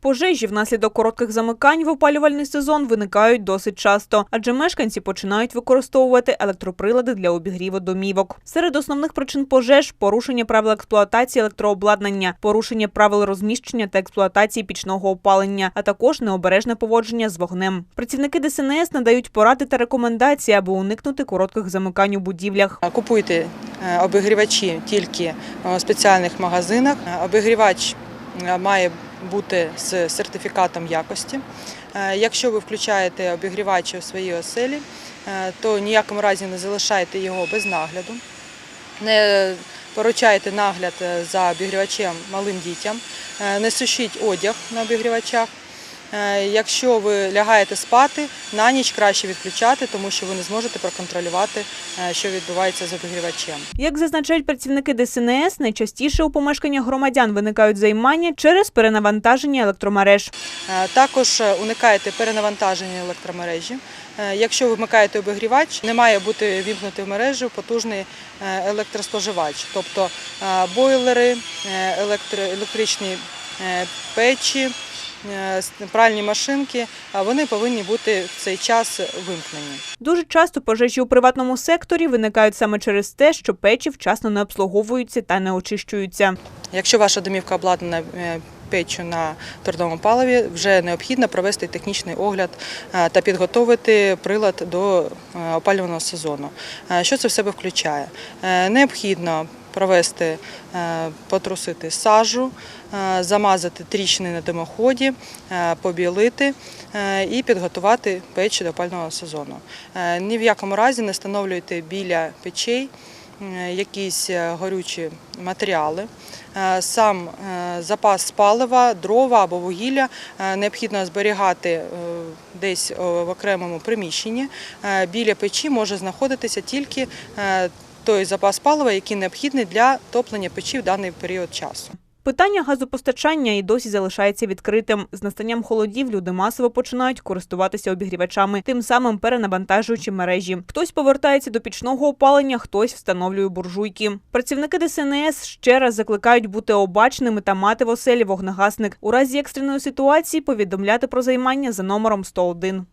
Пожежі внаслідок коротких замикань в опалювальний сезон виникають досить часто, адже мешканці починають використовувати електроприлади для обігріву домівок. Серед основних причин пожеж – порушення правил експлуатації електрообладнання, порушення правил розміщення та експлуатації пічного опалення, а також необережне поводження з вогнем. Працівники ДСНС надають поради та рекомендації, аби уникнути коротких замикань у будівлях. Купуйте е, обігрівачі тільки в спеціальних магазинах. Е, Обігрівач е, має бути з сертифікатом якості. Е, Якщо ви включаєте обігрівачі у своїй оселі, е, то ніякому разі не залишайте його без нагляду. Не поручайте нагляд е, за обігрівачем малим дітям, Е, не сушіть одяг на обігрівачах. Е, Якщо ви лягаєте спати, на ніч краще відключати, тому що ви не зможете проконтролювати, е, що відбувається з обігрівачем. Як зазначають працівники ДСНС, найчастіше у помешканнях громадян виникають займання через перенавантаження електромереж. Е, Також е, уникайте перенавантаження електромережі. Якщо ви вмикаєте обігрівач, не має бути вімкнути в мережу потужний електроспоживач, тобто бойлери, електричні печі, пральні машинки, а вони повинні бути в цей час вимкнені. Дуже часто пожежі у приватному секторі виникають саме через те, що печі вчасно не обслуговуються та не очищуються. Якщо ваша домівка обладнана е, печчю на твердому паливі, вже необхідно провести технічний огляд е, та підготовити прилад до е, опалювального сезону. Е, Що це в себе включає? Е, Необхідно провести, е, потрусити сажу, е, замазати тріщини на димоході, е, побілити і підготувати печі до опалювального сезону. Ні в якому разі не встановлюйте біля печей якісь горючі матеріали. Сам запас палива, дрова або вугілля необхідно зберігати десь в окремому приміщенні. Біля печі може знаходитися тільки той запас палива, який необхідний для топлення печі в даний період часу. Питання газопостачання і досі залишається відкритим. З настанням холодів люди масово починають користуватися обігрівачами, тим самим перенавантажуючи мережі. Хтось повертається до пічного опалення, хтось встановлює буржуйки. Працівники ДСНС ще раз закликають бути обачними та мати в оселі вогнегасник. У разі екстреної ситуації повідомляти про займання за номером 101.